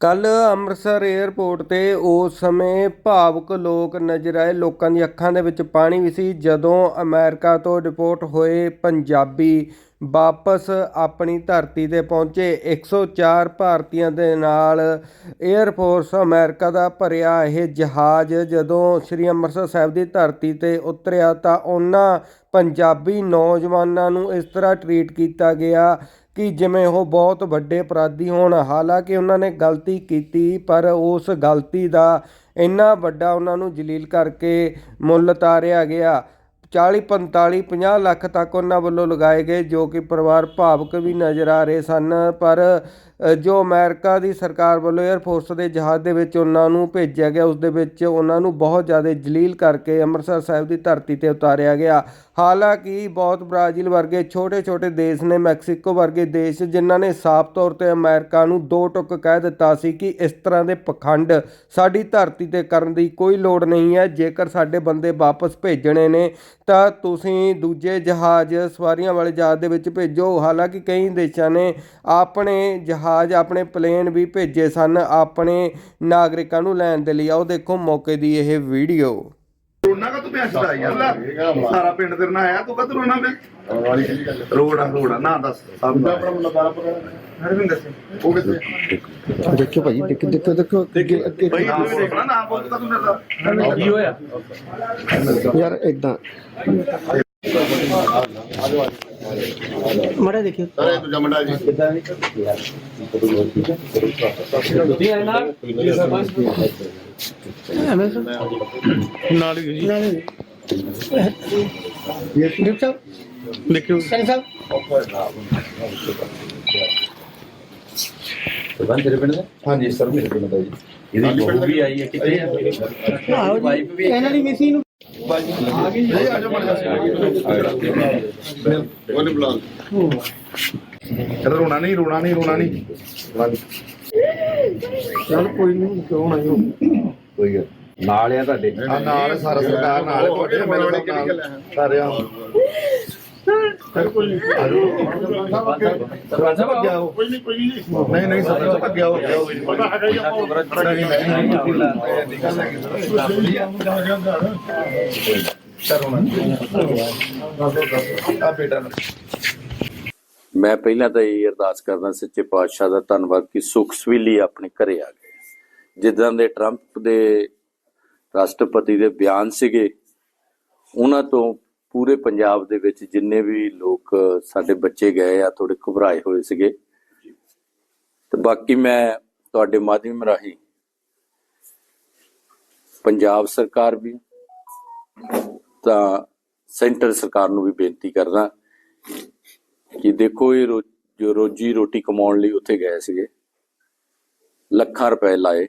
ਕੱਲ ਅੰਮ੍ਰਿਤਸਰ 에ਅਰਪੋਰਟ ਤੇ ਉਸ ਸਮੇਂ ਭਾਵੁਕ ਲੋਕ ਨਜ਼ਰ ਆਏ। ਲੋਕਾਂ ਦੀਆਂ ਅੱਖਾਂ ਦੇ ਵਿੱਚ ਪਾਣੀ ਵੀ ਸੀ। ਜਦੋਂ ਅਮਰੀਕਾ ਤੋਂ ਡਿਪੋਰਟ ਹੋਏ ਪੰਜਾਬੀ ਵਾਪਸ ਆਪਣੀ ਧਰਤੀ ਤੇ ਪਹੁੰਚੇ 104 ਭਾਰਤੀਆਂ ਦੇ ਨਾਲ 에ਅਰ ਫੋਰਸ ਅਮਰੀਕਾ ਦਾ ਭਰਿਆ ਇਹ ਜਹਾਜ਼ ਜਦੋਂ ਸ੍ਰੀ ਅੰਮ੍ਰਿਤਸਰ ਸਾਹਿਬ ਦੀ ਧਰਤੀ ਤੇ ਉਤਰਿਆ ਤਾਂ ਉਹਨਾਂ ਪੰਜਾਬੀ ਨੌਜਵਾਨਾਂ ਨੂੰ ਇਸ ਤਰ੍ਹਾਂ ਟਰੀਟ ਕੀਤਾ ਗਿਆ ਕਿ ਜਿਵੇਂ ਉਹ ਬਹੁਤ ਵੱਡੇ ਅਪਰਾਧੀ ਹੋਣ, ਹਾਲਾਂਕਿ ਉਹਨਾਂ ਨੇ ਗਲਤੀ ਕੀਤੀ, ਪਰ ਉਸ ਗਲਤੀ ਦਾ ਇੰਨਾ ਵੱਡਾ ਉਹਨਾਂ ਨੂੰ ਜਲੀਲ ਕਰਕੇ ਮੁੱਲ ਤਾਰਿਆ ਗਿਆ। 40 45 50 ਲੱਖ ਤੱਕ ਉਹਨਾਂ ਵੱਲੋਂ ਲਗਾਏ ਗਏ ਜੋ ਕਿ ਪਰਿਵਾਰ ਭਾਵਕ ਵੀ ਨਜ਼ਰ ਆ ਰਹੇ ਸਨ, ਪਰ ਜੋ ਅਮਰੀਕਾ ਦੀ ਸਰਕਾਰ ਵੱਲੋਂ 에ਅਰਫੋਰਸ ਦੇ ਜਹਾਜ਼ ਦੇ ਵਿੱਚ ਉਹਨਾਂ ਨੂੰ ਭੇਜਿਆ ਗਿਆ ਉਸ ਦੇ ਵਿੱਚ ਉਹਨਾਂ ਨੂੰ ਬਹੁਤ ਜ਼ਿਆਦਾ ਜਲੀਲ ਕਰਕੇ ਅੰਮ੍ਰਿਤਸਰ ਸਾਹਿਬ ਦੀ ਧਰਤੀ ਤੇ ਉਤਾਰਿਆ ਗਿਆ। ਹਾਲਾਂਕਿ ਬਹੁਤ ਬ੍ਰਾਜ਼ੀਲ ਵਰਗੇ ਛੋਟੇ-ਛੋਟੇ ਦੇਸ਼ ਨੇ ਮੈਕਸੀਕੋ ਵਰਗੇ ਦੇਸ਼ ਜਿਨ੍ਹਾਂ ਨੇ ਸਾਫ਼ ਤੌਰ ਤੇ ਅਮਰੀਕਾ ਨੂੰ ਦੋ ਟੁੱਕ ਕਹਿ ਦਿੱਤਾ ਸੀ ਕਿ ਇਸ ਤਰ੍ਹਾਂ ਦੇ ਪਖੰਡ ਸਾਡੀ ਧਰਤੀ ਤੇ ਕਰਨ ਦੀ ਕੋਈ ਲੋੜ ਨਹੀਂ ਹੈ, ਜੇਕਰ ਸਾਡੇ ਬੰਦੇ ਵਾਪਸ ਭੇਜਣੇ ਨੇ, ਤਾਂ ਤੁਸੀਂ ਦੂਜੇ ਜਹਾਜ਼ ਸਵਾਰੀਆਂ ਵਾਲੇ ਜਹਾਜ਼ ਦੇ ਵਿੱਚ ਭੇਜੋ। ਹਾਲਾਂਕਿ ਕਈ ਦੇਸ਼ਾਂ ਨੇ ਆਪਣੇ ਜਹਾਜ਼ ਆਪਣੇ ਪਲੇਨ ਵੀ ਭੇਜੇ ਸਨ ਆਪਣੇ ਨਾਗਰਿਕਾਂ ਨੂੰ ਲੈਣ ਦੇ ਲਈ। ਆਓ ਦੇਖੋ ਮੌਕੇ ਦੀ ਇਹ ਵੀਡੀਓ। ਰੋਣਾ ਕਾ ਤੂੰ ਪਿਆ ਛੜਾ ਯਾਰ ਸਾਰਾ ਪਿੰਡ ਤੇਰੇ ਨਾਲ ਆਇਆ ਤੂੰ ਕਦ ਰੋਣਾ ਪਿਆ ਰੋੜਾ ਰੋੜਾ ਨਾ ਦੱਸ ਸਭ ਦਾ ਹਰਵਿੰਦਰ ਸਿੰਘ। ਉਹ ਕਿੱਥੇ? ਦੇਖਿਓ ਭਾਜੀ ਦੇਖੋ ਦੇਖੋ ਦੇਖੋ ਅੱਗੇ ਅੱਗੇ ਭਾਈ ਤੂੰ ਵੀ ਦੇਖਣਾ ਨਾ ਬੋਲ ਕਾ ਤੂੰ ਡਰਦਾ ਕੀ ਹੋਇਆ? ਯਾਰ ਇਦਾਂ ਮੜਾ ਦੇਖਿਓ। ਅਰੇ ਤੂੰ ਜਮੜਾ ਜੀ। ਨਹੀਂ ਆਇਆ ਨਾਲ ਨਾਲ ਹੀ ਜੀ ਡਿਪ ਸਾਹਿਬ? ਦੇਖਿਓ। ਸੈਨ ਸਾਹਿਬ? ਬੰਦ ਤੇਰੇ ਪਿੰਡ ਦਾ? ਹਾਂਜੀ ਸਰ ਮੇਰੇ ਪਿੰਡ ਦਾ ਜੀ। ਇਹਦੀ ਬਹੂ ਵੀ ਆਈ ਹੈ ਕਿੱਥੇ ਆਓ ਵਾਈਫ ਵੀ ਜੀ ਇਹਨਾਂ ਦੀ ਮਿਸੀ ਨੂੰ ਰੋਣਾ ਨਹੀਂ ਰੋਣਾ ਨਹੀਂ ਰੋਣਾ ਨਹੀਂ ਚਲ ਕੋਈ ਨਹੀਂ ਕਿਉਂ ਨਾ ਜੋ ਕੋਈ ਗੱਲ ਨਾਲ ਆ ਤੁਹਾਡੇ ਆ ਨਾਲ ਸਾਰਾ ਸਰਕਾਰ ਨਾਲ ਤੁਹਾਡੇ ਮੇਰੇ ਨਾਲ ਸਾਰੇ ਆ ਕੋਈ ਨਹੀਂ ਕੋਈ ਨਹੀਂ ਨਹੀਂ ਨਹੀਂ ਸਰ ਭੱਗਿਆ ਹੋ ਗਿਆ ਪਤਾ ਹੈਗਾ ਜੀ ਆ ਬੇਟਾ ਮੈਂ ਪਹਿਲਾਂ ਤਾਂ ਇਹ ਅਰਦਾਸ ਕਰਦਾ ਸੱਚੇ ਪਾਤਸ਼ਾਹ ਦਾ ਧੰਨਵਾਦ ਕਿ ਸੁਖ ਸਵੀਲੀ ਆਪਣੇ ਘਰੇ ਆ ਗਏ। ਜਿੱਦਾਂ ਦੇ ਟਰੰਪ ਦੇ ਰਾਸ਼ਟਰਪਤੀ ਦੇ ਬਿਆਨ ਸੀਗੇ, ਉਹਨਾਂ ਤੋਂ ਪੂਰੇ ਪੰਜਾਬ ਦੇ ਵਿੱਚ ਜਿੰਨੇ ਵੀ ਲੋਕ ਸਾਡੇ ਬੱਚੇ ਗਏ ਆ ਥੋੜੇ ਘਬਰਾਏ ਹੋਏ ਸੀਗੇ। ਤੇ ਬਾਕੀ ਮੈਂ ਤੁਹਾਡੇ ਮਾਧਿਅਮ ਰਾਹੀਂ ਪੰਜਾਬ ਸਰਕਾਰ ਵੀ ਤਾਂ ਸੈਂਟਰ ਸਰਕਾਰ ਨੂੰ ਵੀ ਬੇਨਤੀ ਕਰਦਾ ਕਿ ਦੇਖੋ ਇਹ ਰੋ- ਜੋ ਰੋਜੀ ਰੋਟੀ ਕਮਾਉਣ ਲਈ ਉੱਥੇ ਗਏ ਸੀਗੇ, ਲੱਖਾਂ ਰੁਪਏ ਲਾਏ।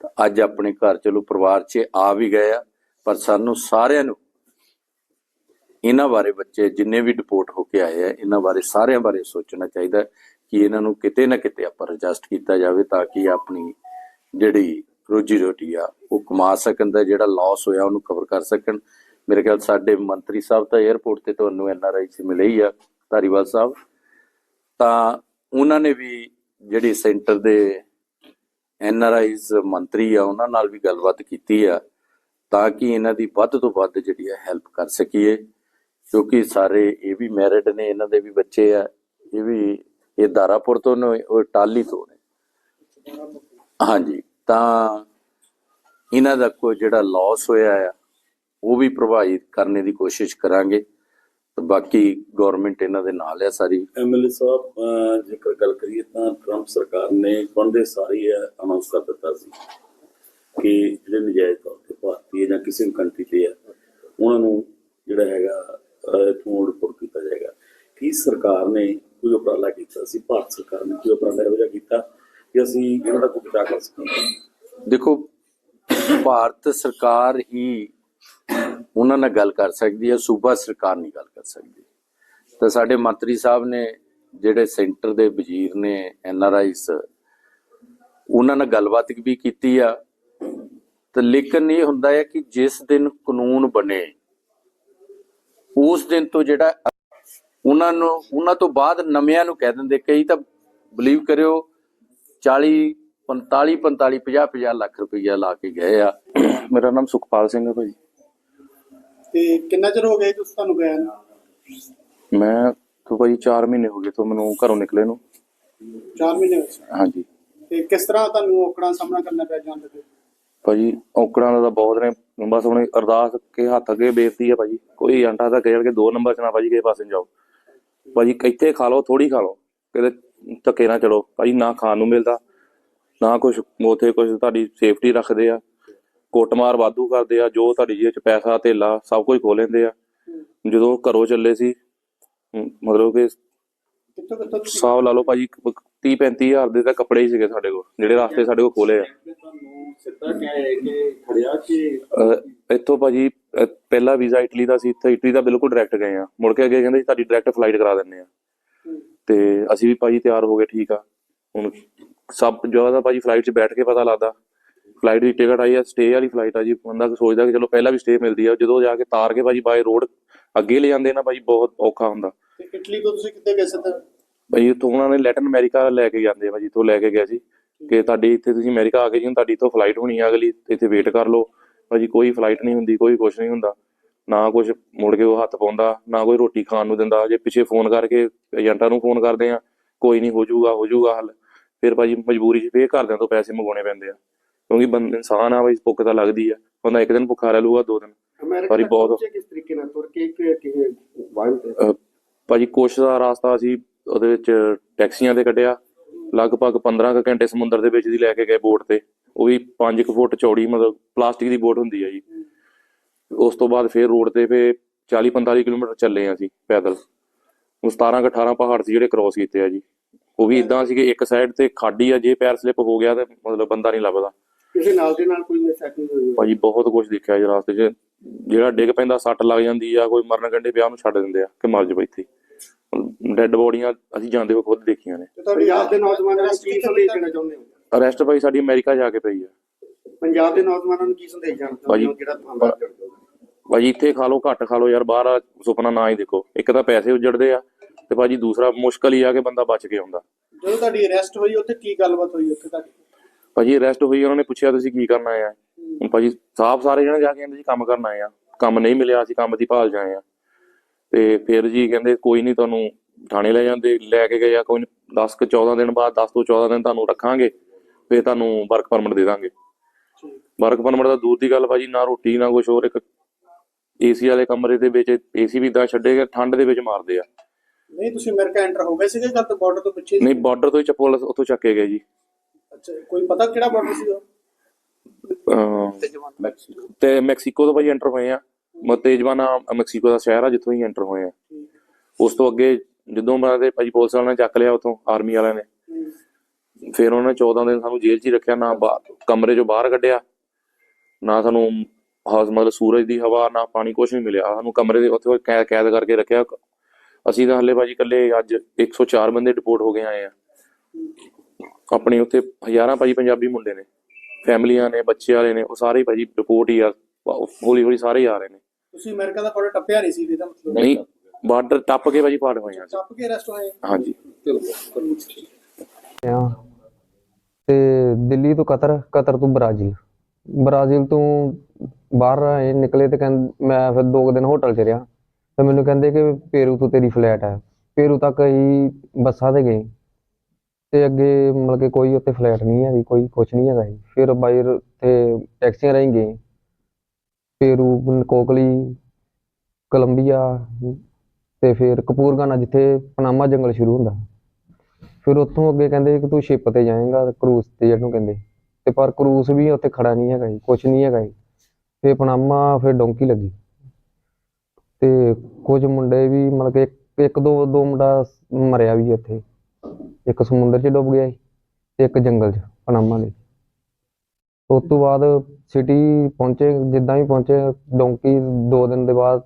ਤਾਂ ਅੱਜ ਆਪਣੇ ਘਰ ਚਲੋ ਪਰਿਵਾਰ 'ਚ ਆ ਵੀ ਗਏ ਆ, ਪਰ ਸਾਨੂੰ ਸਾਰਿਆਂ ਨੂੰ ਇਹਨਾਂ ਬਾਰੇ ਬੱਚੇ ਜਿੰਨੇ ਵੀ ਡਿਪੋਰਟ ਹੋ ਕੇ ਆਏ ਆ, ਇਹਨਾਂ ਬਾਰੇ ਸਾਰਿਆਂ ਬਾਰੇ ਸੋਚਣਾ ਚਾਹੀਦਾ ਕਿ ਇਹਨਾਂ ਨੂੰ ਕਿਤੇ ਨਾ ਕਿਤੇ ਆਪਾਂ ਐਡਜਸਟ ਕੀਤਾ ਜਾਵੇ ਤਾਂ ਕਿ ਆਪਣੀ ਜਿਹੜੀ ਰੋਜੀ ਰੋਟੀ ਆ, ਉਹ ਕਮਾ ਸਕਣ ਦਾ ਜਿਹੜਾ ਲਾਸ ਹੋਇਆ ਉਹਨੂੰ ਕਵਰ ਕਰ ਸਕਣ। ਮੇਰੇ ਖਿਆਲ ਸਾਡੇ ਮੰਤਰੀ ਸਾਹਿਬ ਤਾਂ 에ਅਰਪੋਰਟ ਤੇ ਤੁਹਾਨੂੰ ਐਨ ਐਨਆਰਆਈ ਸੀ ਮਿਲੇ ਹੀ ਆ, ਧਾਰੀਵਾਲ ਸਾਹਿਬ। ਤਾਂ ਉਹਨਾਂ ਨੇ ਵੀ ਜਿਹੜੀ ਸੈਂਟਰ ਦੇ ਐਨ ਆਰ ਆਈਜ਼ ਮੰਤਰੀ ਆ, ਉਹਨਾਂ ਨਾਲ ਵੀ ਗੱਲਬਾਤ ਕੀਤੀ ਆ, ਤਾਂ ਕਿ ਇਹਨਾਂ ਦੀ ਵੱਧ ਤੋਂ ਵੱਧ ਜਿਹੜੀ ਆ ਹੈਲਪ ਕਰ ਸਕੀਏ। ਕਿਉਂਕਿ ਸਾਰੇ ਇਹ ਵੀ ਮੈਰਿਡ ਨੇ, ਇਹਨਾਂ ਦੇ ਵੀ ਬੱਚੇ ਆ, ਇਹ ਵੀ, ਇਹ ਦਾਰਾਪੁਰ ਤੋਂ ਨੇ, ਉਹ ਟਾਲੀ ਤੋਂ ਨੇ। ਹਾਂਜੀ, ਤਾਂ ਇਹਨਾਂ ਦਾ ਕੋਈ ਜਿਹੜਾ ਲਾਸ ਹੋਇਆ ਆ, ਉਹ ਵੀ ਪ੍ਰਭਾਵਿਤ ਕਰਨ ਦੀ ਕੋਸ਼ਿਸ਼ ਕਰਾਂਗੇ। ਬਾਕੀ ਗਵਰਨਮੈਂਟ ਇਹਨਾਂ ਦੇ ਨਾਲ ਹੈ ਸਾਰੀ। ਐਮਐਲਏ ਸਾਹਿਬ ਜੇਕਰ ਗੱਲ ਕਰੀਏ ਤਾਂ ਟਰੰਪ ਸਰਕਾਰ ਨੇ ਬੰਦੇ ਸਾਰੀ ਅਨਾਉਂਸ ਕਰ ਦਿੱਤਾ ਸੀ ਕਿ ਜਿਹੜੇ ਨਜਾਇਜ਼ ਤੌਰ ਤੇ ਭਾਰਤੀ ਜਾਂ ਕਿਸੇ ਵੀ ਕੰਟਰੀ ਤੇ ਆ, ਉਹਨਾਂ ਨੂੰ ਜਿਹੜਾ ਹੈਗਾ ਅਹ ਇੱਥੋਂ ਕੀਤਾ ਜਾਏਗਾ। ਕੀ ਸਰਕਾਰ ਨੇ ਕੋਈ ਉਪਰਾਲਾ ਕੀਤਾ ਸੀ, ਭਾਰਤ ਸਰਕਾਰ ਨੇ ਕੋਈ ਉਪਰਾਲਾ ਇਹੋ ਜਿਹਾ ਕੀਤਾ ਕਿ ਅਸੀਂ ਇਹਨਾਂ ਦਾ ਕੋਈ ਬਚਾਅ ਕਰ ਸਕੀਏ? ਦੇਖੋ, ਭਾਰਤ ਸਰਕਾਰ ਹੀ ਉਹਨਾਂ ਨਾਲ ਗੱਲ ਕਰ ਸਕਦੀ ਹੈ, ਸੂਬਾ ਸਰਕਾਰ ਨਹੀਂ ਗੱਲ ਕਰ ਸਕਦੀ। ਤਾਂ ਸਾਡੇ ਮੰਤਰੀ ਸਾਹਿਬ ਨੇ, ਜਿਹੜੇ ਸੈਂਟਰ ਦੇ ਵਜ਼ੀਰ ਨੇ, ਐਨ ਆਰ ਆਈਸ ਉਹਨਾਂ ਨਾਲ ਗੱਲਬਾਤ ਵੀ ਕੀਤੀ ਆ। ਤੇ ਲੇਕਿਨ ਇਹ ਹੁੰਦਾ ਹੈ ਕਿ ਜਿਸ ਦਿਨ ਕਾਨੂੰਨ ਬਣੇ ਉਸ ਦਿਨ ਤੋਂ ਜਿਹੜਾ ਉਹਨਾਂ ਨੂੰ ਉਹਨਾਂ ਤੋਂ ਬਾਅਦ ਨਵਿਆਂ ਨੂੰ ਕਹਿ ਦਿੰਦੇ ਕਈ ਤਾਂ ਬਲੀਵ ਕਰਿਓ 40 45 45 50 50 ਲੱਖ ਰੁਪਈਆ ਲਾ ਕੇ ਗਏ ਆ। ਮੇਰਾ ਨਾਮ ਸੁਖਪਾਲ ਸਿੰਘ ਹੈ ਭਾਜੀ। ਤੇ ਕਿੰਨਾ ਚਿਰ ਹੋ ਗਿਆ ਤੁਸੀਂ ਤੁਹਾਨੂੰ ਗਿਆ ਨੂੰ? ਮੈਂ ਤੋਂ ਭਾਜੀ 4 ਮਹੀਨੇ ਹੋ ਗਏ ਤੋਂ ਮੈਨੂੰ ਘਰੋਂ ਨਿਕਲੇ ਨੂੰ। 4 ਮਹੀਨੇ। ਹਾਂਜੀ। ਤੇ ਕਿਸ ਤਰ੍ਹਾਂ ਤੁਹਾਨੂੰ ਔਕੜਾਂ ਸਾਹਮਣਾ ਕਰਨਾ ਪਿਆ ਜਾਂਦੇ ਤੇ ਭਾਜੀ ਔਕੜਾਂ ਦਾ ਬਹੁਤ ਨੇ। ਬਸ ਹੁਣ ਅਰਦਾਸ ਕੇ ਹੱਥ ਅੱਗੇ ਬੇਨਤੀ ਹੈ ਭਾਜੀ, ਕੋਈ ਅੰਟਾ ਤਾਂ ਕਹਿ ਕੇ ਦੋ ਨੰਬਰ ਚ ਨਾ ਭਾਜੀ, ਕਿਸੇ ਪਾਸੇ ਜਾਓ। ਭਾਜੀ ਇੱਥੇ ਖਾ ਲਓ ਥੋੜੀ ਖਾ ਲਓ, ਕਿਤੇ ਧੱਕੇ ਨਾ ਚਲੋ। ਭਾਜੀ ਨਾ ਖਾਣ ਨੂੰ ਮਿਲਦਾ, ਨਾ ਕੁਝ ਉਥੇ ਕੁਝ ਤੁਹਾਡੀ ਸੇਫਟੀ ਰੱਖਦੇ ਆ, ਕੁੱਟਮਾਰ ਵਾਧੂ ਕਰਦੇ ਆ, ਜੋ ਤੁਹਾਡੀ ਜੇਬ ਚ ਪੈਸਾ, ਧੇਲਾ, ਸਭ ਕੁਝ ਖੋ ਲੈਂਦੇ ਆ। ਜਦੋਂ ਘਰੋਂ ਚੱਲੇ ਸੀ ਮਤਲਬ ਕਿ ਕਿੱਥੋਂ ਕਿੱਥੋਂ ਤੁਸੀਂ ਹਿਸਾਬ ਲਾ ਲਓ ਭਾਜੀ 30 ਹਜ਼ਾਰ ਦੇ ਤਾਂ ਕੱਪੜੇ ਹੀ ਸੀਗੇ ਸਾਡੇ ਕੋਲ, ਜਿਹੜੇ ਰਾਸਤੇ ਸਾਡੇ ਕੋਲ ਖੋਲੇ ਆ। ਤੁਹਾਨੂੰ ਸਿੱਧਾ ਕਿਹਾ ਹੈ ਕਿ ਖੜਿਆ ਕਿ ਅਹ ਇੱਥੋਂ ਭਾਜੀ ਅਹ ਪਹਿਲਾ ਵੀਜ਼ਾ ਇਟਲੀ ਦਾ ਸੀ, ਇੱਥੇ ਇਟਲੀ ਦਾ ਬਿਲਕੁਲ ਡਾਇਰੈਕਟ ਗਏ ਆ। ਮੁੜ ਕੇ ਅੱਗੇ ਕਹਿੰਦੇ ਜੀ ਤੁਹਾਡੀ ਡਾਇਰੈਕਟ ਫਲਾਈਟ ਕਰਾ ਦਿੰਦੇ ਆ। ਤੇ ਅਸੀਂ ਵੀ ਭਾਜੀ ਤਿਆਰ ਹੋ ਗਏ, ਠੀਕ ਆ। ਹੁਣ ਸਭ ਜਗ੍ਹਾ ਦਾ ਭਾਜੀ ਫਲਾਈਟ 'ਚ ਬੈਠ ਕੇ ਪਤਾ ਲੱਗਦਾ। ਫਲਾਈਟ ਦੀ ਟਿਕਟ ਆਈ ਆ ਸਟੇ ਵਾਲੀ ਫਲਾਈਟ ਆ ਜੀ ਬੰਦਾ ਸੋਚਦਾ ਕਿ ਚਲੋ ਪਹਿਲਾਂ ਵੀ ਸਟੇ ਮਿਲਦੀ ਆ ਜਦੋਂ ਜਾ ਕੇ ਤਾਰ ਕੇ ਭਾਜੀ ਬਾਏ ਰੋਡ ਅੱਗੇ ਲੈ ਜਾਂਦੇ ਨਾ ਭਾਜੀ ਬਹੁਤ ਔਖਾ ਹੁੰਦਾ। ਤੇ ਇਟਲੀ ਤੋਂ ਤੁਸੀਂ ਕਿੱਥੇ ਗਏ ਸੀ ਤੇ ਭਾਜੀ ਉੱਥੋਂ ਉਹਨਾਂ ਨੇ ਲੈਟਨ ਅਮਰੀਕਾ ਲੈ ਕੇ ਜਾਂਦੇ ਆ ਭਾਜੀ ਤੋਂ ਲੈ ਕੇ ਗਿਆ ਸੀ ਕਿ ਤੁਹਾਡੀ ਇੱਥੇ ਤੁਸੀਂ ਅਮਰੀਕਾ ਆ ਗਏ ਜੀ ਹੁਣ ਤੁਹਾਡੀ ਇੱਥੋਂ ਫਲਾਈਟ ਹੋਣੀ ਆ ਅਗਲੀ ਤੇ ਇੱਥੇ ਵੇਟ ਕਰ ਲਓ। ਭਾਜੀ ਕੋਈ ਫਲਾਈਟ ਨਹੀਂ ਹੁੰਦੀ ਕੋਈ ਕੁਝ ਨਹੀਂ ਹੁੰਦਾ। ਨਾ ਕੁਝ ਮੁੜ ਕੇ ਉਹ ਹੱਥ ਪਾਉਂਦਾ ਨਾ ਕੋਈ ਰੋਟੀ ਖਾਣ ਨੂੰ ਦਿੰਦਾ। ਜੇ ਪਿੱਛੇ ਫੋਨ ਕਰਕੇ ਏਜੰਟਾਂ ਨੂੰ ਫੋਨ ਕਰਦੇ ਆ ਕੋਈ ਨਹੀਂ ਹੋ ਜਾਊਗਾ ਹੋ ਜਾਊਗਾ ਹੱਲ। ਫਿਰ ਭਾਜੀ ਮਜਬੂਰੀ 'ਚ ਫੇਰ ਘਰਦਿਆਂ ਤੋਂ ਪੈਸੇ ਮੰਗਾਉਣੇ ਪੈਂਦੇ ਆ। ਕਿਉਂਕਿ ਬੰਦ ਇਨਸਾਨ ਆ ਭਾਈ ਭੁੱਖ ਤਾਂ ਲੱਗਦੀ ਆ। ਬੰਦਾ ਇੱਕ ਦਿਨ ਭੁੱਖਾ ਰਹਿ ਲੂਗਾ ਦੋ ਦਿਨ। ਭਾਜੀ ਬਹੁਤ- ਪਹੁੰਚੇ ਕਿਸ ਤਰੀਕੇ ਨਾਲ ਤੁਰ ਕੇ ਕਿ ਕਿ ਵਾਹਨ ਤੇ ਅਹ ਭਾਜੀ ਕੁਛ ਦਾ ਰਾਸਤਾ ਅਸੀਂ ਉਹਦੇ ਵਿੱਚ ਟੈਕਸੀਆਂ ਤੇ ਕੱਢਿਆ। ਲਗਭਗ 15 ਕੁ ਘੰਟੇ ਸਮੁੰਦਰ ਦੇ ਵਿੱਚ ਦੀ ਲੈ ਕੇ ਗਏ ਬੋਟ ਤੇ। ਉਹ ਵੀ 5 ਕੁ ਫੁੱਟ ਚੌੜੀ ਮਤਲਬ ਪਲਾਸਟਿਕ ਦੀ ਬੋਟ ਹੁੰਦੀ ਹੈ ਜੀ। ਉਸ ਤੋਂ ਬਾਅਦ ਫਿਰ ਰੋਡ ਤੇ ਫੇ 40 45 ਕਿਲੋਮੀਟਰ ਚੱਲੇ ਆ ਅਸੀਂ ਪੈਦਲ। ਉਹ 17 ਕੁ 18 ਪਹਾੜ ਸੀ ਜਿਹੜੇ ਕ੍ਰੋਸ ਕੀਤੇ ਆ ਜੀ। ਉਹ ਵੀ ਇਦਾਂ ਸੀ ਕਿ ਇੱਕ ਸਾਈਡ ਤੇ ਖਾਡੀ ਆ ਜੇ ਪੈਰ ਸਲਿੱਪ ਹੋ ਗਿਆ ਤੇ ਮਤਲਬ ਬੰਦਾ ਨਹੀਂ ਲੱਭਦਾ। ਕਿਸੇ ਨਾਲ ਦੇ ਨਾਲ ਕੋਈ ਸੈਟਿੰਗ ਹੋਈ ਭਾਜੀ ਬਹੁਤ ਕੁਝ ਦੇਖਿਆ ਜੀ ਰਾਸਤੇ 'ਚ। ਜਿਹੜਾ ਡਿੱਗ ਪੈਂਦਾ ਸੱਟ ਲੱਗ ਜਾਂਦੀ ਆ ਕੋਈ ਮਰਨ ਕੰਢੇ ਪਿਆ ਉਹਨੂੰ ਛੱਡ ਦਿੰਦੇ ਆ ਕਿ ਮਰ ਜਾ ਇੱਥੇ। ਡੈੱਡ ਬੋਡੀਆਂ ਅਸੀਂ ਜਾਂਦੇ ਹੋ ਖੁਦ ਦੇਖੀਆਂ ਨੇ। ਤੇ ਤੁਹਾਡੀ ਪੰਜਾਬ ਦੇ ਨੌਜਵਾਨਾਂ ਨੂੰ ਕੀ ਸੰਦੇਸ਼ ਦੇਣਾ ਚਾਹੁੰਦੇ ਹੋ? ਅਰੈਸਟ ਭਾਈ ਸਾਡੀ ਅਮਰੀਕਾ ਜਾ ਕੇ ਪਈ ਆ। ਪੰਜਾਬ ਦੇ ਨੌਜਵਾਨਾਂ ਨੂੰ ਕੀ ਸੰਦੇਸ਼ ਦੇਣਾ ਚਾਹੁੰਦੇ ਹੋ? ਜਿਹੜਾ ਅੰਦਰ ਕਰਦੇ ਹੋ ਭਾਜੀ ਇੱਥੇ ਖਾ ਲਓ ਘੱਟ ਖਾ ਲਓ ਯਾਰ ਬਾਹਰ ਆ ਸੁਪਨਾ ਨਾ ਹੀ ਦੇਖੋ। ਇੱਕ ਤਾਂ ਪੈਸੇ ਉਜੜਦੇ ਆ ਤੇ ਭਾਜੀ ਦੂਸਰਾ ਮੁਸ਼ਕਲ ਹੀ ਆ ਕਿ ਬੰਦਾ ਬਚ ਕੇ ਆਉਂਦਾ। ਜਦੋਂ ਤੁਹਾਡੀ ਅਰੈਸਟ ਹੋਈ ਉੱਥੇ ਕੀ ਗੱਲਬਾਤ ਹੋਈ ਉੱਥੇ ਤੁਹਾਡੀ? ਭਾਜੀ ਅਰੈਸਟ ਹੋਈ ਉਹਨਾਂ ਨੇ ਪੁੱਛਿਆ ਤੁਸੀਂ ਕੀ ਕਰਨ ਆਏ ਆ? ਹੁਣ ਭਾਜੀ ਸਾਫ਼ ਸਾਰੇ ਜਣੇ ਜਾ ਕੇ ਕਹਿੰਦੇ ਜੀ ਕੰਮ ਕਰਨ ਆਏ ਆ। ਕੰਮ ਨਹੀਂ ਮਿਲਿਆ ਅਸੀਂ ਕੰਮ ਦੀ ਭਾਲ ਜਾਏ ਆ। ਤੇ ਫਿਰ ਜੀ ਕਹਿੰਦੇ ਕੋਈ ਨਹੀਂ ਤੁਹਾਨੂੰ ਥਾਣੇ ਲੈ ਜਾਂਦੇ ਲੈ ਕੇ ਗਏ ਆ। ਕੋਈ 10 ਕੁ 14 ਦਿਨ ਬਾਅਦ 10 ਤੋਂ 14 ਦਿਨ ਤੁਹਾਨੂੰ ਰੱਖਾਂਗੇ ਫਿਰ ਤੁਹਾਨੂੰ ਵਰਕ ਪਰਮਿਟ ਦੇ ਦਾਂਗੇ। ਵਰਕ ਪਰਮਿਟ ਦਾ ਦੂਰ ਦੀ ਗੱਲ ਭਾਜੀ ਨਾ ਰੋਟੀ ਨਾ ਕੁਝ ਹੋਰ ਇੱਕ ਏਸੀ ਵਾਲੇ ਕਮਰੇ ਦੇ ਵਿੱਚ ਏਸੀ ਵੀ ਇਦਾਂ ਛੱਡੇਗਾ ਠੰਡ ਦੇ ਵਿੱਚ ਮਾਰਦੇ ਆ। ਨਹੀਂ ਤੁਸੀਂ ਅਮਰੀਕਾ ਐਂਟਰ ਹੋ ਗਏ ਸੀਗੇ ਤਾਂ ਬਾਰਡਰ ਤੋਂ ਪਿੱਛੇ? ਨਹੀਂ ਬਾਰਡਰ ਤੋਂ ਹੀ ਚੱਪਲ ਉੱਥੋਂ ਚੱਕੇ ਗਏ ਜੀ। ਅੱਛਾ ਕੋਈ ਪਤਾ ਕਿਹੜਾ ਬਾਰਡਰ ਸੀ ਉਹ ਅਹ ਤੇ ਮੈਕਸੀਕੋ ਤੋਂ ਭਾਜੀ ਐਂਟਰ ਹੋਏ ਆ। ਮ ਤੇਜਵਾਨਾ ਮੈਕਸੀਕੋ ਦਾ ਸ਼ਹਿਰ ਆ ਜਿੱਥੋਂ ਹੀ ਐਂਟਰ ਹੋਏ ਆ। ਉਸ ਤੋਂ ਅੱਗੇ ਜਦੋਂ ਮੈਂ ਤੇ ਭਾਜੀ ਪੁਲਿਸ ਵਾਲਿਆਂ ਨੇ ਚੱਕ ਲਿਆ ਉਥੋਂ ਆਰਮੀ ਵਾਲਿਆਂ ਨੇ। ਫਿਰ ਉਹਨਾਂ ਨੇ 14 ਦਿਨ ਸਾਨੂੰ ਜੇਲ੍ਹ 'ਚ ਹੀ ਰੱਖਿਆ ਨਾ ਕਮਰੇ 'ਚੋਂ ਬਾਹਰ ਕੱਢਿਆ ਨਾ ਸਾਨੂੰ ਹਾਸ ਮਤਲਬ ਸੂਰਜ ਦੀ ਹਵਾ ਨਾ ਪਾਣੀ ਕੁਝ ਨਹੀਂ ਮਿਲਿਆ। ਸਾਨੂੰ ਕਮਰੇ ਦੇ ਉੱਥੇ ਕੈਦ ਕੈਦ ਕਰਕੇ ਰੱਖਿਆ। ਅਸੀਂ ਤਾਂ ਹੱਲੇ ਭਾਜੀ ਇਕੱਲੇ ਅੱਜ 104 ਬੰਦੇ ਡਿਪੋਰਟ ਹੋ ਗਏ ਆਏ ਆ। ਆਪਣੇ ਉੱਥੇ ਹਜ਼ਾਰਾਂ ਭਾਜੀ ਪੰਜਾਬੀ ਮੁੰਡੇ ਨੇ ਫੈਮਲੀਆਂ ਨੇ ਬੱਚੇ ਵਾਲੇ ਨੇ ਉਹ ਸਾਰੇ ਭਾਜੀ ਰਿਪੋਰਟ ਹੀ ਆ ਹੌਲੀ ਹੌਲੀ ਸਾਰੇ ਹੀ ਆ ਰਹੇ ਨੇ। ਤੁਸੀਂ ਅਮਰੀਕਾ ਦਾ ਬਾਰਡਰ ਟੱਪਿਆ ਨਹੀਂ ਸੀ ਇਹਦਾ ਮਤਲਬ ਨਹੀਂ ਬਾਰਡਰ ਟੱਪ ਕੇ ਭਾਜੀ ਪਾਰ ਹੋਏ ਆ। ਟੱਪ ਕੇ ਅਰੈਸਟ ਹੋਏ। ਹਾਂਜੀ। ਆ ਤੇ ਦਿੱਲੀ ਤੋਂ ਕਤਰ ਕਤਰ ਤੋਂ ਬ੍ਰਾਜ਼ੀਲ। ਬ੍ਰਾਜ਼ੀਲ ਤੋਂ ਬਾਹਰ ਆਏ ਨਿਕਲੇ ਤੇ ਕਹਿੰਦੇ ਮੈਂ ਫਿਰ ਦੋ ਕੁ ਦਿਨ ਹੋਟਲ 'ਚ ਰਿਹਾ। ਤੇ ਮੈਨੂੰ ਕਹਿੰਦੇ ਕਿ ਪੇਰੂ ਤੋਂ ਤੇਰੀ ਫਲੈਟ ਹੈ। ਪੇਰੂ ਤੱਕ ਅਸੀਂ ਬੱਸਾਂ ਤੇ ਗਏ। ਤੇ ਅੱਗੇ ਮਤਲਬ ਕਿ ਕੋਈ ਉੱਥੇ ਫਲੈਟ ਨਹੀਂ ਹੈਗੀ, ਕੋਈ ਕੁਛ ਨਹੀਂ ਹੈਗਾ ਜੀ। ਫਿਰ ਬਾਈ ਰ- ਤੇ ਟੈਕਸੀਆਂ ਰਾਹੀਂ ਗਏ। ਪੇਰੂ ਕੋਕਲੀ, ਕੋਲੰਬੀਆ ਤੇ ਫਿਰ ਕਪੂਰਗਾਨਾ ਜਿੱਥੇ ਪਨਾਮਾ ਜੰਗਲ ਸ਼ੁਰੂ ਹੁੰਦਾ। ਫਿਰ ਉੱਥੋਂ ਅੱਗੇ ਕਹਿੰਦੇ ਕਿ ਤੂੰ ਸ਼ਿਪ ਤੇ ਜਾਏਂਗਾ ਕਰੂਜ਼ ਤੇ ਜਿਹਨੂੰ ਕਹਿੰਦੇ। ਤੇ ਪਰ ਕਰੂਜ਼ ਵੀ ਉੱਥੇ ਖੜਾ ਨਹੀਂ ਹੈਗਾ ਜੀ, ਕੁਛ ਨਹੀਂ ਹੈਗਾ ਜੀ। ਫਿਰ ਪਨਾਮਾ, ਫਿਰ ਡੋਂਕੀ ਲੱਗੀ। ਤੇ ਕੁਝ ਮੁੰਡੇ ਵੀ ਮਤਲਬ ਕਿ ਇੱਕ ਇੱਕ, ਦੋ ਦੋ ਮੁੰਡਾ ਮਰਿਆ ਵੀ ਉੱਥੇ। ਇੱਕ ਸਮੁੰਦਰ 'ਚ ਡੁੱਬ ਗਿਆ ਸੀ ਤੇ ਇੱਕ ਜੰਗਲ 'ਚ ਪਨਾਮਾ ਦੇ। ਉਸ ਤੋਂ ਬਾਅਦ ਸਿਟੀ ਪਹੁੰਚੇ ਜਿੱਦਾਂ ਹੀ ਪਹੁੰਚੇ ਡੋਂਕੀ ਦੋ ਦਿਨ ਦੇ ਬਾਅਦ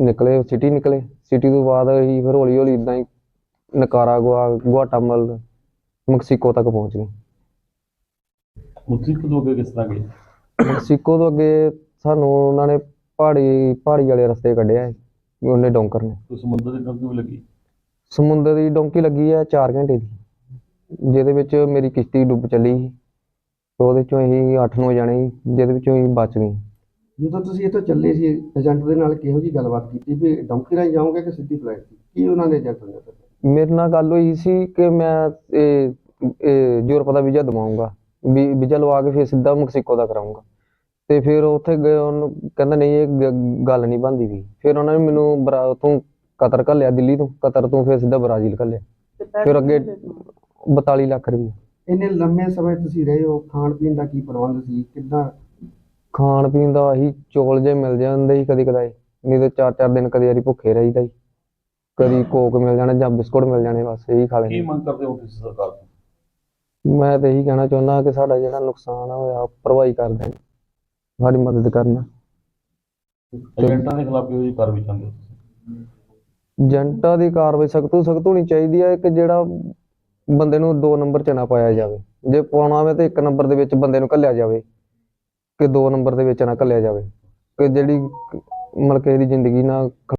ਨਿਕਲੇ ਸਿਟੀ ਨਿਕਲੇ। ਸਿਟੀ ਤੋਂ ਬਾਅਦ ਅਸੀਂ ਫਿਰ ਹੌਲੀ ਹੌਲੀ ਇਦਾਂ ਹੀ ਨਕਾਰਾਗੁਆ ਗੁਆਟਾਮਲ ਮੈਕਸੀਕੋ ਤੱਕ ਪਹੁੰਚ ਗਏ। ਮੈਕਸੀਕੋ ਤੋਂ ਅੱਗੇ ਕਿਸ ਤਰ੍ਹਾਂ ਗਏ? ਮੈਕਸੀਕੋ ਤੋਂ ਅੱਗੇ ਸਾਨੂੰ ਉਹਨਾਂ ਨੇ ਪਹਾੜੀ ਪਹਾੜੀ ਵਾਲੇ ਰਸਤੇ ਕੱਢਿਆ ਉਹਨੇ ਡੋਂਕਰ ਨੇ। ਸਮੁੰਦਰ ਦੀ ਡੰਕੀ ਵੀ ਲੱਗੀ? ਸਮੁੰਦਰ ਦੀ ਡੋਂਕੀ ਲੱਗੀ ਹੈ 4 ਘੰਟੇ ਦੀ। ਜਿਹਦੇ ਵਿੱਚ ਮੇਰੀ ਕਿਸ਼ਤੀ ਡੁੱਬ ਚੱਲੀ ਸੀ। ਤੇ ਉਹਦੇ ਚੋਂ ਅਸੀਂ 8-9 ਜਣੇ ਸੀ ਜਿਹਦੇ ਵਿੱਚੋਂ ਅਸੀਂ ਬਚ ਗਏ। ਜਦੋਂ ਤੁਸੀਂ ਇੱਥੋਂ ਚੱਲੇ ਸੀ ਏਜੰਟ ਦੇ ਨਾਲ ਕਿਹੋ ਜੀ ਗੱਲਬਾਤ ਕੀਤੀ ਵੀ ਡੌਂਕੀ ਰਾਹੀਂ ਜਾਓਗੇ ਕਿ ਸਿੱਧੀ ਫਲਾਈਟ ਸੀ ਕੀ ਉਹਨਾਂ ਨੇ ਏਜੰਟ ਨੇ ਦੱਸਿਆ? ਮੇਰੇ ਨਾਲ ਗੱਲ ਹੋਈ ਸੀ ਕਿ ਮੈਂ ਇਹ ਇਹ ਯੂਰਪ ਦਾ ਵੀਜ਼ਾ ਦਵਾਉਂਗਾ। ਵੀ ਵੀਜ਼ਾ ਲਵਾ ਕੇ ਫਿਰ ਸਿੱਧਾ ਮੈਕਸੀਕੋ ਦਾ ਕਰਾਉਂਗਾ। ਤੇ ਫਿਰ ਉੱਥੇ ਗਏ ਉਹਨੂੰ ਕਹਿੰਦਾ ਨਹੀਂ ਇਹ ਗ- ਗੱਲ ਨਹੀਂ ਬਣਦੀ ਵੀ ਫਿਰ ਉਹਨਾਂ ਨੇ ਮੈਨੂੰ ਬਰਾ ਤੋਂ ਕਤਰ ਘੱਲਿਆ ਦਿੱਲੀ ਤੋਂ ਕਤਰ ਤੋਂ ਫਿਰ ਸਿੱਧਾ ਬ੍ਰਾਜ਼ੀਲ ਘੱਲਿਆ। ਫਿਰ ਅੱਗੇ 42 ਲੱਖ ਰੁਪਏ ਇੰਨੇ ਲੰਮੇ ਸਮੇਂ ਤੁਸੀਂ ਰਹੇ ਹੋ ਖਾਣ ਪੀਣ ਦਾ ਕੀ ਪ੍ਰਬੰਧ ਸੀ? ਕਿੱਦਾਂ? ਖਾਣ ਪੀਣ ਦਾ ਆਹੀ ਚੌਲ ਜੇ ਮਿਲ ਜਾਂਦੇ ਸੀ ਕਦੀ ਕਦਾਈ ਨਹੀਂ ਤੇ ਚਾਰ ਚਾਰ ਦਿਨ ਕਦੀ ਵਾਰੀ ਭੁੱਖੇ ਰਹੀਦਾ ਸੀ। ਕਦੀ ਕੋਕ ਮਿਲ ਜਾਣਾ ਜਾਂ ਬਿਸਕੁਟ ਮਿਲ ਜਾਣੇ ਬਸ ਇਹੀ ਖਾ ਕੀ ਮੰਗ ਕਰਦੇ ਹੋ ਤੁਸੀਂ ਸਰਕਾਰ ਤੋਂ? ਮੈਂ ਤਾਂ ਇਹੀ ਕਹਿਣਾ ਚਾਹੁੰਦਾ ਕਿ ਸਾਡਾ ਜਿਹੜਾ ਨੁਕਸਾਨ ਹੋਇਆ ਉਹ ਭਰਵਾਈ ਕਰ ਦੇਣ ਸਾਡੀ ਮਦਦ ਕਰਨ। ਏਜੰਟਾਂ ਦੇ ਖਿਲਾਫ ਕਿਹੋ ਜਿਹੀ ਕਾਰਵਾਈ ਚਾਹੁੰਦੇ ਹੋ ਤੁਸੀਂ? ਏਜੰਟਾਂ ਦੀ ਕਾਰਵਾਈ ਸਖਤ ਤੋਂ ਸਖਤ ਹੋਣੀ ਚਾਹੀਦੀ ਹੈ ਕਿ ਜਿਹੜਾ ਬੰਦੇ ਨੂੰ ਦੋ ਨੰਬਰ 'ਚ ਨਾ ਪਾਇਆ ਜਾਵੇ। ਜੇ ਪਾਉਣਾ ਹੋਵੇ ਤਾਂ ਇੱਕ ਨੰਬਰ ਦੇ ਵਿੱਚ ਬੰਦੇ ਨੂੰ ਘੱਲਿਆ ਜਾਵੇ, ਕਿ ਦੋ ਨੰਬਰ ਦੇ ਵਿੱਚ ਨਾ ਘੱਲਿਆ ਜਾਵੇ, ਕਿ ਜਿਹੜੀ ਮਤਲਬ ਕਿ ਇਹਦੀ ਜ਼ਿੰਦਗੀ ਨਾਲ